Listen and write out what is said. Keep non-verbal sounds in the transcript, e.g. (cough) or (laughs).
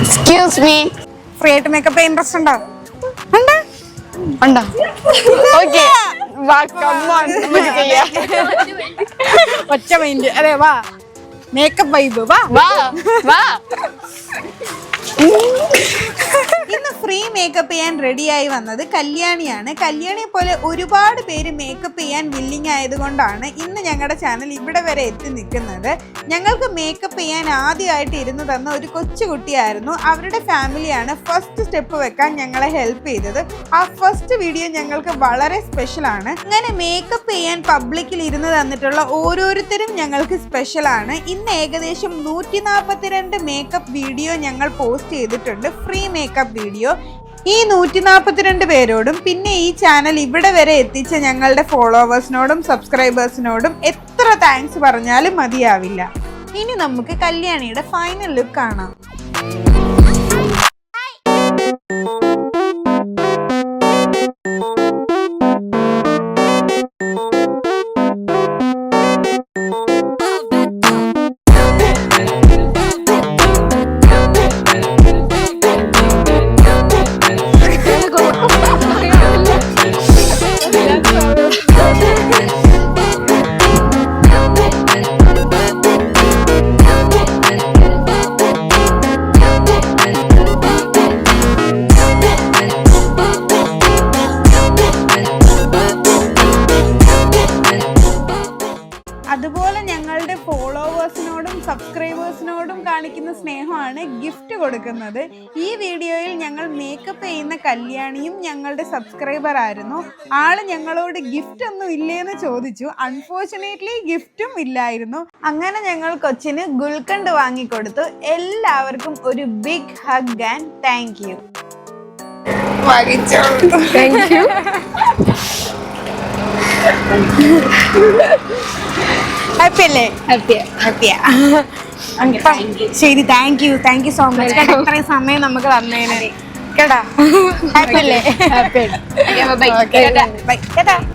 Excuse me free ആയിട്ട് makeup interest ഉണ്ടോ? ഉണ്ടോ? ഉണ്ടോ? ഓക്കെ വാ കമ്മോൺ നമുക്ക് ചെയ്യാം. ഒറ്റ മൈൻഡ് അതെ വാ. മേക്കപ്പ് വൈബ് വാ. വാ വാ. ഫ്രീ മേക്കപ്പ് ചെയ്യാൻ റെഡിയായി വന്നത് കല്യാണിയാണ്. കല്യാണിയെ പോലെ ഒരുപാട് പേര് മേക്കപ്പ് ചെയ്യാൻ വില്ലിങ് ആയതുകൊണ്ടാണ് ഇന്ന് ഞങ്ങളുടെ ചാനൽ ഇവിടെ വരെ എത്തി നിൽക്കുന്നത്. ഞങ്ങൾക്ക് മേക്കപ്പ് ചെയ്യാൻ ആദ്യമായിട്ട് ഇരുന്ന് തന്ന ഒരു കൊച്ചുകുട്ടിയായിരുന്നു അവരുടെ ഫാമിലിയാണ് ഫസ്റ്റ് സ്റ്റെപ്പ് വെക്കാൻ ഞങ്ങളെ ഹെൽപ്പ് ചെയ്തത്. ആ ഫസ്റ്റ് വീഡിയോ ഞങ്ങൾക്ക് വളരെ സ്പെഷ്യലാണ് അങ്ങനെ മേക്കപ്പ് ചെയ്യാൻ പബ്ലിക്കിൽ ഇരുന്ന് തന്നിട്ടുള്ള ഓരോരുത്തരും ഞങ്ങൾക്ക് സ്പെഷ്യലാണ് ഇന്ന് ഏകദേശം നൂറ്റി നാൽപ്പത്തിരണ്ട് മേക്കപ്പ് വീഡിയോ ഞങ്ങൾ പോസ്റ്റ് ചെയ്തിട്ടുണ്ട്. ഫ്രീ മേക്കപ്പ് വീഡിയോ ഈ നൂറ്റി നാൽപ്പത്തിരണ്ട് പേരോടും പിന്നെ ഈ ചാനൽ ഇവിടെ വരെ എത്തിച്ച ഞങ്ങളുടെ ഫോളോവേഴ്സിനോടും സബ്സ്ക്രൈബേഴ്സിനോടും എത്ര താങ്ക്സ് പറഞ്ഞാലും മതിയാവില്ല. ഇനി നമുക്ക് കല്യാണിയുടെ ഫൈനൽ ലുക്ക് കാണാം. സബ്സ്ക്രൈബേഴ്സിനോടും കാണിക്കുന്ന സ്നേഹമാണ് ഗിഫ്റ്റ് കൊടുക്കുന്നത്. ഈ വീഡിയോയിൽ ഞങ്ങൾ മേക്കപ്പ് ചെയ്യുന്ന കല്യാണിയും ഞങ്ങളുടെ സബ്സ്ക്രൈബർ ആയിരുന്നു. ആൾ ഞങ്ങളോട് ഗിഫ്റ്റ് ഒന്നും ഇല്ലേന്ന് ചോദിച്ചു. അൺഫോർച്ചുനേറ്റ്ലി ഗിഫ്റ്റും ഇല്ലായിരുന്നു. അങ്ങനെ ഞങ്ങൾ കൊച്ചിന് ഗുൽക്കണ്ട് വാങ്ങിക്കൊടുത്തു. എല്ലാവർക്കും ഒരു big hug and thank you thank you happy അല്ലേ ഹാപ്പിയാ. ഹാപ്പിയാ ശരി thank you thank you so much കേട്ടോ ഇത്രയും സമയം നമുക്ക് തന്നേനെ കേട്ടാ? ഹാപ്പി (laughs) അല്ലേ ഹാപ്പി ബൈ ബൈ കേട്ടാ?